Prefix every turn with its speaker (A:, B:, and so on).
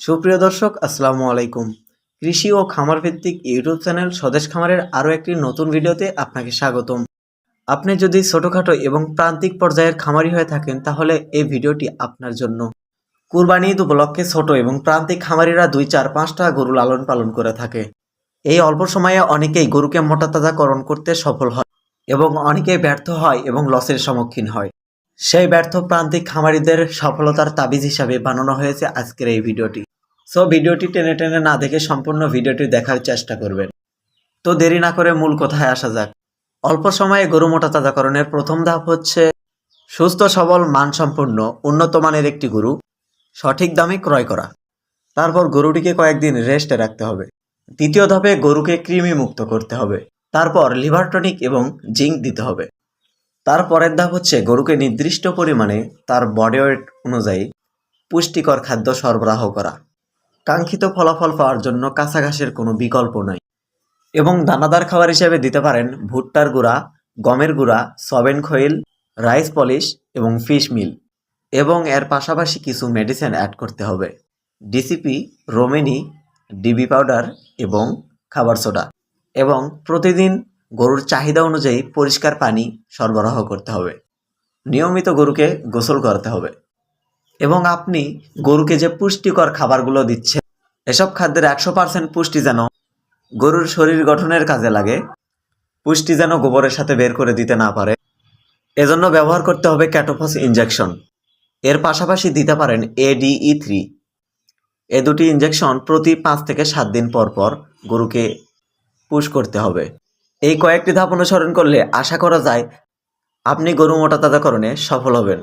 A: সুপ্রিয় দর্শক, আসসালামু আলাইকুম। কৃষি ও খামার ভিত্তিক ইউটিউব চ্যানেল স্বদেশ খামারের আরও একটি নতুন ভিডিওতে আপনাকে স্বাগতম। আপনি যদি ছোটোখাটো এবং প্রান্তিক পর্যায়ের খামারি হয়ে থাকেন, তাহলে এই ভিডিওটি আপনার জন্য। কুরবানি ঈদ উপলক্ষে ছোট এবং প্রান্তিক খামারিরা দুই, চার, পাঁচটা গরু লালন পালন করে থাকে। এই অল্প সময়ে অনেকেই গরুকে মোটাতাজাকরণ করতে সফল হয় এবং অনেকেই ব্যর্থ হয় এবং লসের সম্মুখীন হয়। সেই ব্যর্থ প্রান্তিক খামারিদের সফলতার তাবিজ হিসাবে বানানো হয়েছে আজকের এই ভিডিওটি। সো ভিডিওটি টেনে টেনে না দেখে সম্পূর্ণ ভিডিওটি দেখার চেষ্টা করবেন। তো দেরি না করে মূল কথায় আসা যাক। অল্প সময়ে গরু মোটা তাজাকরণের প্রথম ধাপ হচ্ছে, সুস্থ, সবল, মানসম্পন্ন, উন্নত মানের একটি গরু, সঠিক দামে ক্রয় করা। তারপর গরুটিকে কয়েকদিন রেস্টে রাখতে হবে। দ্বিতীয় ধাপে গরুকে কৃমি মুক্ত করতে হবে। তারপর লিভারটনিক এবং জিঙ্ক দিতে হবে। তারপরের ধাপ হচ্ছে গরুকে নির্দিষ্ট পরিমাণে তার বডি ওয়েট অনুযায়ী পুষ্টিকর খাদ্য সরবরাহ করা। কাঙ্ক্ষিত ফলাফল পাওয়ার জন্য কাঁচা ঘাসের কোনো বিকল্প নাই। এবং দানাদার খাবার হিসেবে দিতে পারেন ভুট্টার গুঁড়া, গমের গুঁড়া সবেন খৈল, রাইস পলিশ এবং ফিশ মিল। এবং এর পাশাপাশি কিছু মেডিসিন অ্যাড করতে হবে। ডিসিপি রোমেনি ডিবি পাউডার এবং খাবার সোডা এবং প্রতিদিন গরুর চাহিদা অনুযায়ী পরিষ্কার পানি সরবরাহ করতে হবে। নিয়মিত গরুকে গোসল করাতে হবে। এবং আপনি গরুকে যে পুষ্টিকর খাবারগুলো দিচ্ছেন, এসব খাদ্যের একশো পার্সেন্ট পুষ্টি যেন গরুর শরীর গঠনের কাজে লাগে, পুষ্টি যেন গোবরের সাথে বের করে দিতে না পারে। এজন্য ব্যবহার করতে হবে ক্যাটোফস ইঞ্জেকশন এর পাশাপাশি দিতে পারেন এডিই থ্রি। এ দুটি ইঞ্জেকশন প্রতি পাঁচ থেকে সাত দিন পর পর গরুকে পুশ করতে হবে। এই কয়েকটি ধাপ অনুসরণ করলে আশা করা যায় আপনি গরু মোটা তাজাকরণে সফল হবেন।